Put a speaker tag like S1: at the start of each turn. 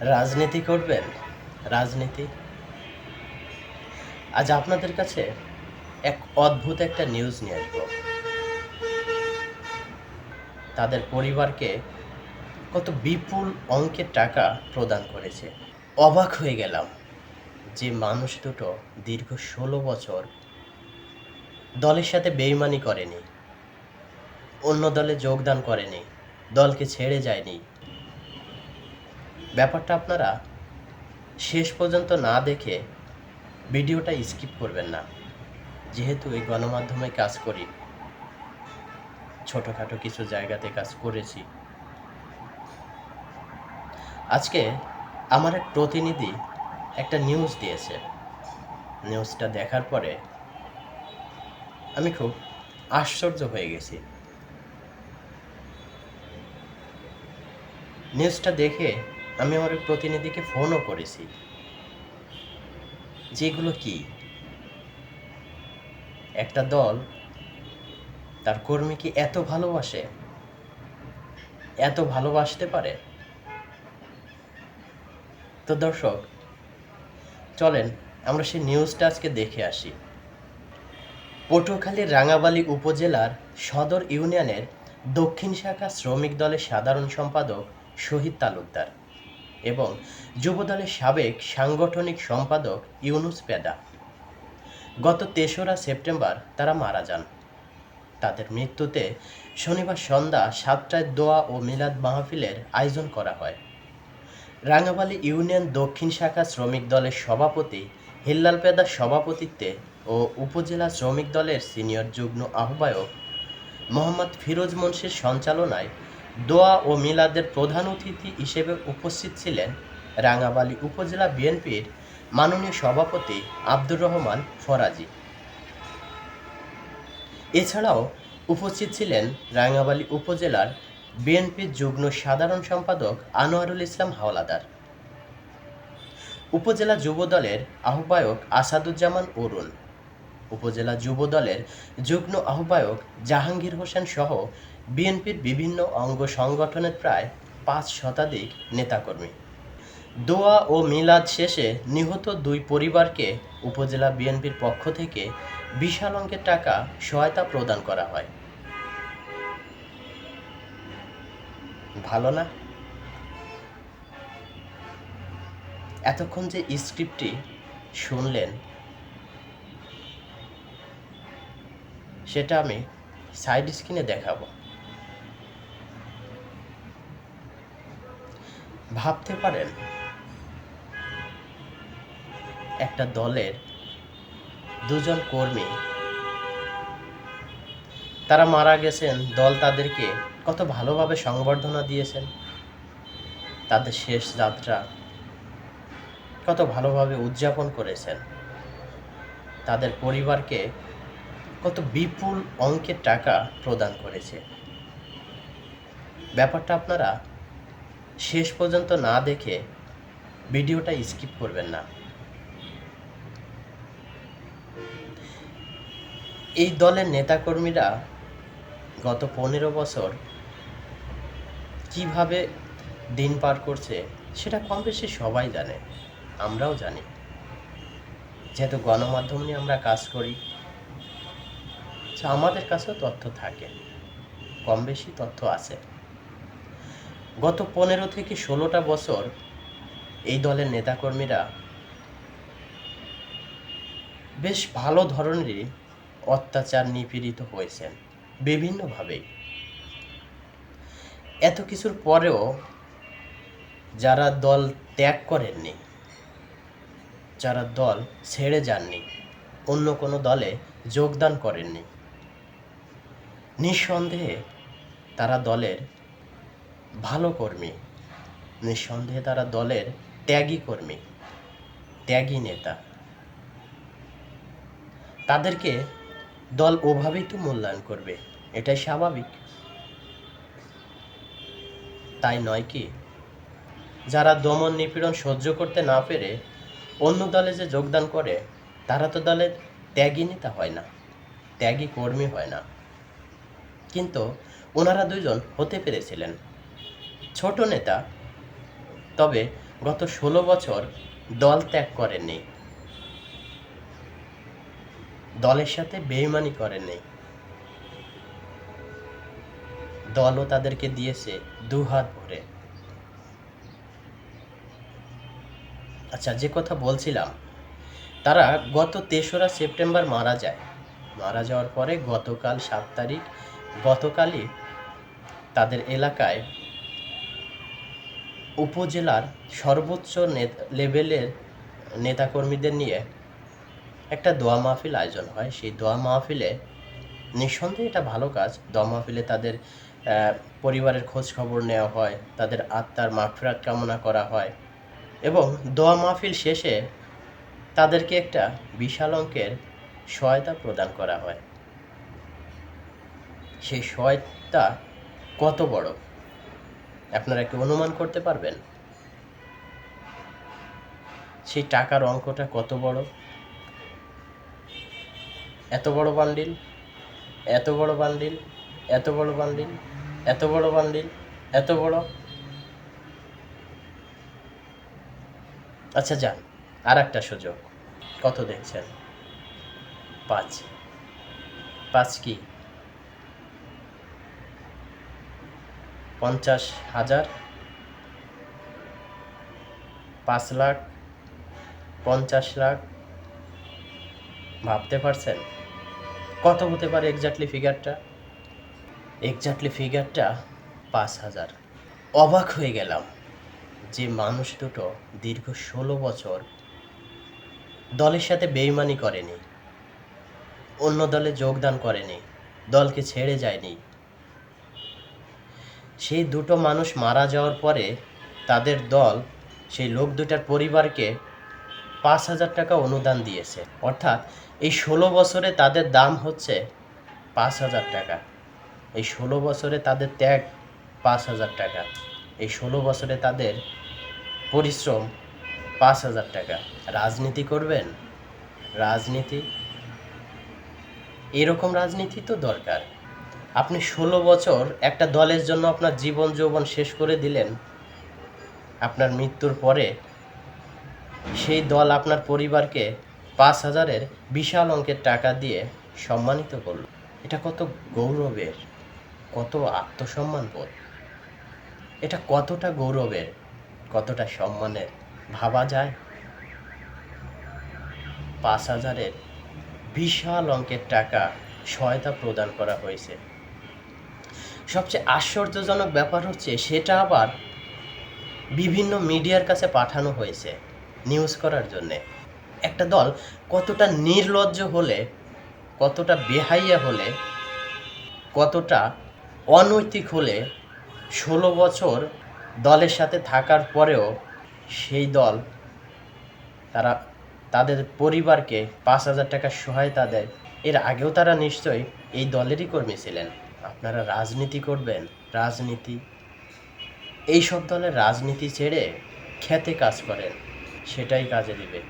S1: রাজনীতি করবেন? রাজনীতি? আজ আপনাদের কাছে এক অদ্ভুত একটা নিউজ নিয়ে আসব। তাদের পরিবারকে কত বিপুল অঙ্কের টাকা প্রদান করেছে। অবাক হয়ে গেলাম যে মানুষ দুটো দীর্ঘ ষোলো বছর দলের সাথে বেইমানি করেনি। অন্য দলে যোগদান করেনি। দলকে ছেড়ে যায়নি। ব্যাপারটা আপনারা শেষ পর্যন্ত না দেখে ভিডিওটা স্কিপ করবেন না। যেহেতু এই গণমাধ্যমে কাজ করি, ছোটোখাটো কিছু জায়গাতে কাজ করেছি। আজকে আমার এক প্রতিনিধি একটা নিউজ দিয়েছে। নিউজটা দেখার পরে আমি খুব আশ্চর্য হয়ে গেছি। নিউজটা দেখে আমি আমার প্রতিনিধিকে ফোনও করেছি। যেগুলো কি? একটা দল তার কর্মীকে এত ভালোবাসে? এত ভালোবাসতে পারে? তো দর্শক, চলেন আমরা সেই নিউজটা আজকে দেখে আসি। পটুয়াখালীর রাঙাবালী উপজেলার সদর ইউনিয়নের দক্ষিণ শাখা শ্রমিক দলের সাধারণ সম্পাদক শহীদ তালুকদার। এবং যুবদলের সাবেক সাংগঠনিক সম্পাদক ইউনুস পেদা। গত তেসরা সেপ্টেম্বর তারা মারা যান। তাদের মৃত্যুতে শনিবার সন্ধ্যা সাতটায় দোয়া ও মিলাদ মাহফিলের আয়োজন করা হয়। রাঙাবালী ইউনিয়ন দক্ষিণ শাখা শ্রমিক দলের সভাপতি, হিল্লাল পেদার সভাপতিত্বে ও উপজেলা শ্রমিক দলের সিনিয়র যুগ্ম আহ্বায়ক মোহাম্মদ ফিরোজ মুন্সির সঞ্চালনায় দোয়া ও মিলাদের প্রধান অতিথি হিসেবে উপস্থিত ছিলেন রাঙাবালী উপজেলা বিএনপির মাননীয় সভাপতি আব্দুর রহমান ফরাজি। এছাড়াও উপস্থিত ছিলেন রাঙাবালী উপজেলার বিএনপির যুগ্ম সাধারণ সম্পাদক আনোয়ারুল ইসলাম হাওলাদার। উপজেলা যুব দলের আহ্বায়ক আসাদুজ্জামান অরুণ। উপজেলা যুব দলের যুগ্ম আহ্বায়ক জাহাঙ্গীর হোসেন সহ বিএনপির বিভিন্ন অঙ্গ সংগঠনের প্রায় পাঁচ শতাধিক নেতাকর্মী। দোয়া ও মিলাদ শেষে নিহত দুই পরিবারকে উপজেলা বিএনপির পক্ষ থেকে বিশাল অঙ্কের টাকা সহায়তা প্রদান করা হয়। ভালো না? এতক্ষণ যে স্ক্রিপ্টটি শুনলেন সেটা আমি সাইড স্ক্রিনে দেখাবো। ভাবতে পারেন, একটা দলের দুজন কর্মী, তারা মারা গেছেন, দল তাদেরকে কত ভালোভাবে সংবর্ধনা দিয়েছেন, তাদের শেষ যাত্রা কত ভালোভাবে উদযাপন করেছেন, তাদের পরিবারকে কত বিপুল অঙ্কের টাকা প্রদান করেছে। ব্যাপারটা আপনারা শেষ পর্যন্ত না দেখে ভিডিওটা স্কিপ করবেন না। এই দলের নেতাকর্মীরা গত পনেরো বছর কীভাবে দিন পার করছে, সেটা কম বেশি সবাই জানে, আমরাও জানি। যেহেতু গণমাধ্যম নিয়ে আমরা কাজ করি তো আমাদের কাছেও তথ্য থাকে। কম বেশি তথ্য আছে। গত পনেরো থেকে ষোলোটা বছর এই দলের নেতাকর্মীরা বেশ ভালো ধরনেরই অত্যাচার নিপীড়িত হয়েছেন, বিভিন্নভাবেই। এত কিছুর পরেও যারা দল ত্যাগ করেননি, যারা দল ছেড়ে যাননি, অন্য কোনো দলে যোগদান করেননি নিঃসন্দেহে তারা দলের ভালো কর্মী। নিঃসন্দেহে তারা দলের ত্যাগী কর্মী, ত্যাগী নেতা। তাদেরকে দল ওভাবেই তো মূল্যায়ন করবে, এটাই স্বাভাবিক। তাই নয় কি, যারা দমন নিপীড়ন সহ্য করতে না পেরে অন্য দলে যে যোগদান করে, তারা তো দলের ত্যাগী নেতা হয় না, ত্যাগী কর্মী হয় না। কিন্তু ওনারা দুজন হতে পেরেছিলেন। ছোট নেতা, তবে গত ষোলো বছর দল ত্যাগ করেননি। দলের সাথে বেইমানি করেননি। দলও তাদেরকে দিয়েছে দু হাত ভরে। আচ্ছা যে কথা বলছিলাম, তারা গত তেসরা সেপ্টেম্বর মারা যায়। মারা যাওয়ার পরে গতকাল সাত তারিখ গতকালই তাদের এলাকায় উপজেলার সর্বোচ্চ লেভেলের নেতাকর্মীদের নিয়ে একটা দোয়া মাহফিল আয়োজন হয়। সেই দোয়া মাহফিলে নিঃসন্দেহে এটা ভালো কাজ। দোয়া মাহফিলে তাদের পরিবারের খোঁজ খবর নেওয়া হয়, তাদের আত্মার মাগফিরাত কামনা করা হয় এবং দোয়া মাহফিল শেষে তাদেরকে একটা বিশাল অঙ্কের সহায়তা প্রদান করা হয়। সেই সহায়তা কত বড়? আপনারা কি অনুমান করতে পারবেন? সেই টাকার অঙ্কটা কত বড়? এত বড় বান্ডিল? এত বড় বান্ডিল? এত বড় বান্ডিল? এত বড় বান্ডিল? এত বড়? আচ্ছা যান আর একটা সুযোগ। কত দেখছেন? পাঁচ। পাঁচ কি? পঞ্চাশ হাজার, পাঁচ লাখ, পঞ্চাশ লাখ, ভাবতে পারছেন? কত হতে পারে এক্স্যাক্টলি ফিগারটা এক্স্যাক্টলি ফিগারটা পাঁচ হাজার। অবাক হয়ে গেলাম যে মানুষ দুটো দীর্ঘ ষোলো বছর দলের সাথে বেইমানি করেনি, অন্য দলে যোগদান করেনি, দলকে ছেড়ে যায়নি সেই দুটো মানুষ মারা যাওয়ার পরে তাদের দল সেই লোক দুটার পরিবারকে পাঁচ হাজার টাকা অনুদান দিয়েছে। অর্থাৎ এই ষোলো বছরে তাদের দাম হচ্ছে পাঁচ হাজার টাকা। এই ষোলো বছরে তাদের ত্যাগ পাঁচ হাজার টাকা। এই ষোলো বছরে তাদের পরিশ্রম পাঁচ হাজার টাকা। রাজনীতি করবেন? রাজনীতি? এরকম রাজনীতি তো দরকার। আপনি ষোলো বছর একটা দলের জন্য আপনার জীবন যৌবন শেষ করে দিলেন, আপনার মৃত্যুর পরে সেই দল আপনার পরিবারকে পাঁচ হাজারের বিশাল অঙ্কের টাকা দিয়ে সম্মানিত করল। এটা কত গৌরবের, কত আত্মসম্মান বোধ। এটা কতটা গৌরবের, কতটা সম্মানের, ভাবা যায়? পাঁচ হাজারের বিশাল অঙ্কের টাকা সহায়তা প্রদান করা হয়েছে। সবচেয়ে আশ্চর্যজনক ব্যাপার হচ্ছে সেটা আবার বিভিন্ন মিডিয়ার কাছে পাঠানো হয়েছে নিউজ করার জন্যে। একটা দল কতটা নির্লজ্জ হলে, কতটা বেহাইয়া হলে, কতটা অনৈতিক হলে ষোলো বছর দলের সাথে থাকার পরেও সেই দল তারা তাদের পরিবারকে পাঁচ হাজার টাকার সহায়তা দেয়। এর আগেও তারা নিশ্চয়ই এই দলেরই কর্মী ছিলেন। আপনারা রাজনীতি করবেন রাজনীতি। এইসব দলের রাজনীতি ছেড়ে খেতে কাজ করেন সেটাই কাজে দিবে।